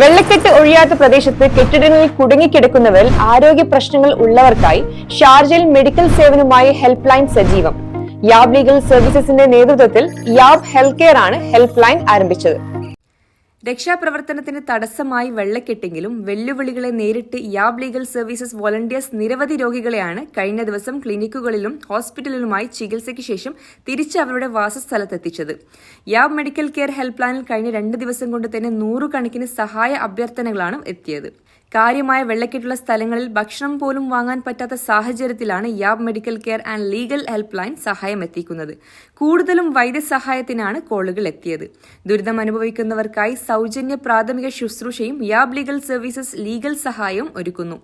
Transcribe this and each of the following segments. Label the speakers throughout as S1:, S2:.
S1: വെള്ളക്കെട്ട് ഒഴിയാത്ത പ്രദേശത്ത് കെട്ടിടങ്ങളിൽ കുടുങ്ങിക്കിടക്കുന്നവരിൽ ആരോഗ്യ പ്രശ്നങ്ങൾ ഉള്ളവർക്കായി ഷാർജയിൽ മെഡിക്കൽ സേവനവുമായി ഹെൽപ്പ് ലൈൻ സജീവം. യാബ് ലീഗൽ സർവീസസിന്റെ നേതൃത്വത്തിൽ യാബ് ഹെൽത്ത് കെയർ ആണ് ഹെൽപ്പ് ലൈൻ ആരംഭിച്ചത്. രക്ഷാപ്രവർത്തനത്തിന് തടസ്സമായി വെള്ളക്കെട്ടെങ്കിലും വെല്ലുവിളികളെ നേരിട്ട് യാബ് ലീഗൽ സർവീസസ് വോളണ്ടിയേഴ്സ് നിരവധി രോഗികളെയാണ് കഴിഞ്ഞ ദിവസം ക്ലിനിക്കുകളിലും ഹോസ്പിറ്റലിലുമായി ചികിത്സയ്ക്ക് ശേഷം തിരിച്ച് അവരുടെ വാസസ്ഥലത്തെത്തിച്ചത്. യാബ് മെഡിക്കൽ കെയർ ഹെൽപ്പ് ലൈനിൽ കഴിഞ്ഞ രണ്ട് ദിവസം കൊണ്ട് തന്നെ നൂറുകണക്കിന് സഹായ അഭ്യർത്ഥനകളാണ് എത്തിയത്. കാര്യമായ വെള്ളക്കെട്ടുള്ള സ്ഥലങ്ങളിൽ ഭക്ഷണം പോലും വാങ്ങാൻ പറ്റാത്ത സാഹചര്യത്തിലാണ് യാബ് medical care and legal help line സഹായം എത്തിക്കുന്നത്. കൂടുതലും വൈദ്യസഹായത്തിനാണ് കോളുകൾ എത്തിയത്. ദുരിതം അനുഭവിക്കുന്നവർക്കായി സൗജന്യ പ്രാഥമിക ശുശ്രൂഷയും യാബ് ലീഗൽ സർവീസസ് ലീഗൽ സഹായവും ഒരുക്കുന്നു.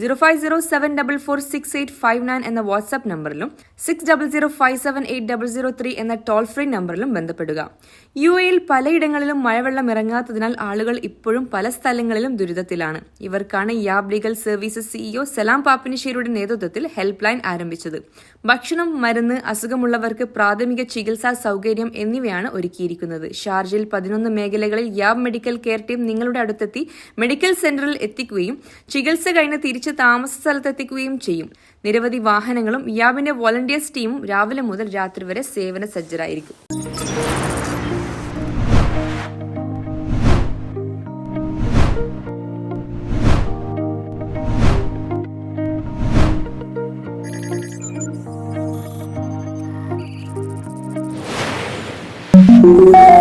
S1: Zero five zero seven double four six eight five nine എന്ന WhatsApp നമ്പറിലും six double zero five seven eight double zero three എന്ന ടോൾ ഫ്രീ നമ്പറിലും ബന്ധപ്പെടുക. യു എയിൽ പലയിടങ്ങളിലും മഴവെള്ളം ഇറങ്ങാത്തതിനാൽ ആളുകൾ ഇപ്പോഴും പല സ്ഥലങ്ങളിലും ദുരിതത്തിലാണ്. ഇവർക്കാണ് യാബ് ലീഗൽ സർവീസസ് സിഇഒ സലാം പാപ്പിനിശ്ശേരിയുടെ നേതൃത്വത്തിൽ ഹെൽപ്പ് ലൈൻ ആരംഭിച്ചത്. ഭക്ഷണം മരുന്ന് അസുഖമുള്ളവർക്ക് പ്രാഥമിക ചികിത്സാ സൗകര്യം എന്നിവയാണ് ഒരുക്കിയിരിക്കുന്നത്. ഷാർജയിൽ പതിനൊന്ന് മേഖലകളിൽ യാബ് മെഡിക്കൽ കെയർ ടീം നിങ്ങളുടെ അടുത്തെത്തി മെഡിക്കൽ സെന്ററിൽ എത്തിക്കുകയും ചികിത്സ കഴിഞ്ഞ് തന്നെ തിരിച്ച് താമസ സ്ഥലത്തെത്തിക്കുകയും ചെയ്യും നിരവധി വാഹനങ്ങളും യാബിന്റെ വോളണ്ടിയേഴ്സ് ടീമും രാവിലെ മുതൽ രാത്രി വരെ സേവന സജ്ജരായിരിക്കും Thank you.